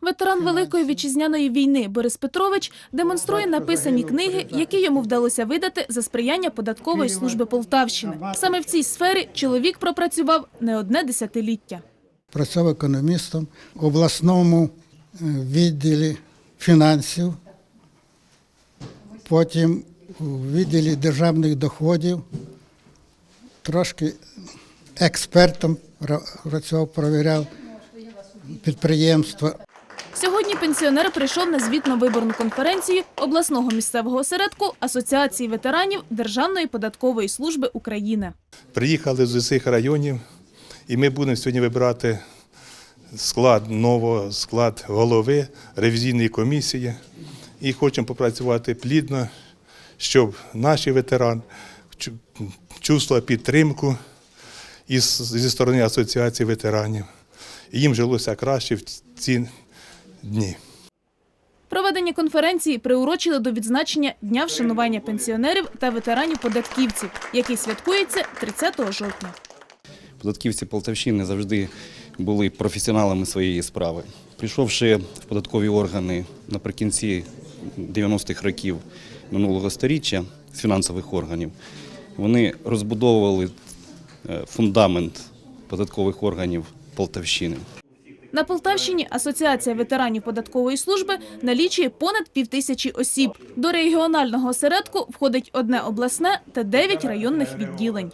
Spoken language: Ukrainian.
Ветеран Великої вітчизняної війни Борис Петрович демонструє написані книги, які йому вдалося видати за сприяння податкової служби Полтавщини. Саме в цій сфері чоловік пропрацював не одне десятиліття. працював економістом в обласному е, відділі фінансів, потім у відділі державних доходів, трошки експертом ра- працював, провіряв підприємства. Сьогодні пенсіонер прийшов на звітно-виборну конференцію обласного місцевого осередку Асоціації ветеранів Державної податкової служби України. Приїхали з усіх районів, і ми будемо сьогодні вибирати склад нового, склад голови ревізійної комісії. І хочемо попрацювати плідно, щоб наші ветерани чу- чувствували підтримку зі сторони Асоціації ветеранів. І їм жилося краще в ці дні. Проведення конференції приурочили до відзначення Дня вшанування пенсіонерів та ветеранів-податківців, який святкується 30 жовтня. Податківці Полтавщини завжди були професіоналами своєї справи. Прийшовши в податкові органи наприкінці 90-х років минулого століття з фінансових органів, вони розбудовували е, фундамент податкових органів Полтавщини. На Полтавщині Асоціація ветеранів податкової служби налічує понад півтисячі осіб. До регіонального осередку входить одне обласне та дев'ять районних відділень.